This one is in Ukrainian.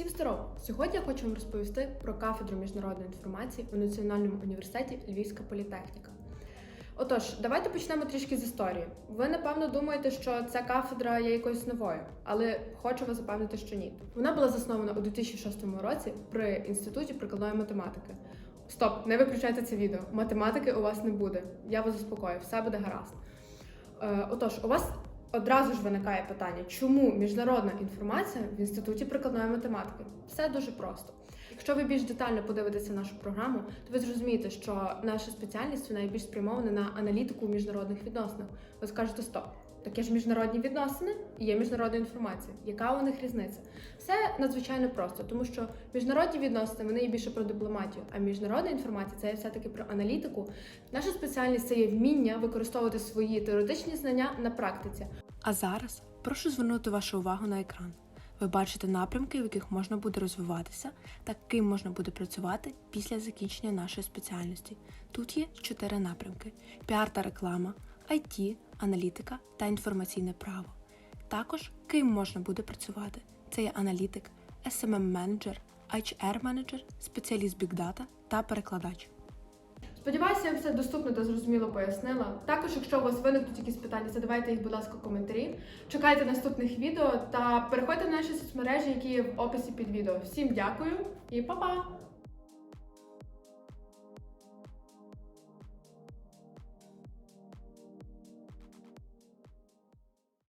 Всім здорово! Сьогодні я хочу вам розповісти про кафедру міжнародної інформації у Національному університеті Львівська політехніка. Отож, давайте почнемо трішки з історії. Ви напевно думаєте, що ця кафедра є якоюсь новою, але хочу вас запевнити, що ні. Вона була заснована у 2006 році при інституті прикладної математики. Стоп, не виключайте це відео. Математики у вас не буде. Я вас заспокою, все буде гаразд. Е, отож, у вас одразу ж виникає питання, чому міжнародна інформація в інституті прикладної математики? Все дуже просто. Якщо ви більш детально подивитеся нашу програму, то ви зрозумієте, що наша спеціальність є спрямована на аналітику в міжнародних відносинах. Ви скажете, стоп, таке ж міжнародні відносини і є міжнародна інформація. Яка у них різниця? Все надзвичайно просто, тому що міжнародні відносини вони є більше про дипломатію, а міжнародна інформація це є все-таки про аналітику. Наша спеціальність це є вміння використовувати свої теоретичні знання на практиці. А зараз прошу звернути вашу увагу на екран. Ви бачите напрямки, в яких можна буде розвиватися та ким можна буде працювати після закінчення нашої спеціальності. Тут є чотири напрямки: піар та реклама, IT, аналітика та інформаційне право. Також ким можна буде працювати. Це є аналітик, smm менеджер HR менеджер спеціаліст Data та перекладач. Сподіваюся, я все доступно та зрозуміло пояснила. Також, якщо у вас виникнуть якісь питання, задавайте їх, будь ласка, в коментарі. Чекайте наступних відео та переходьте в наші соцмережі, які є в описі під відео. Всім дякую і па-па!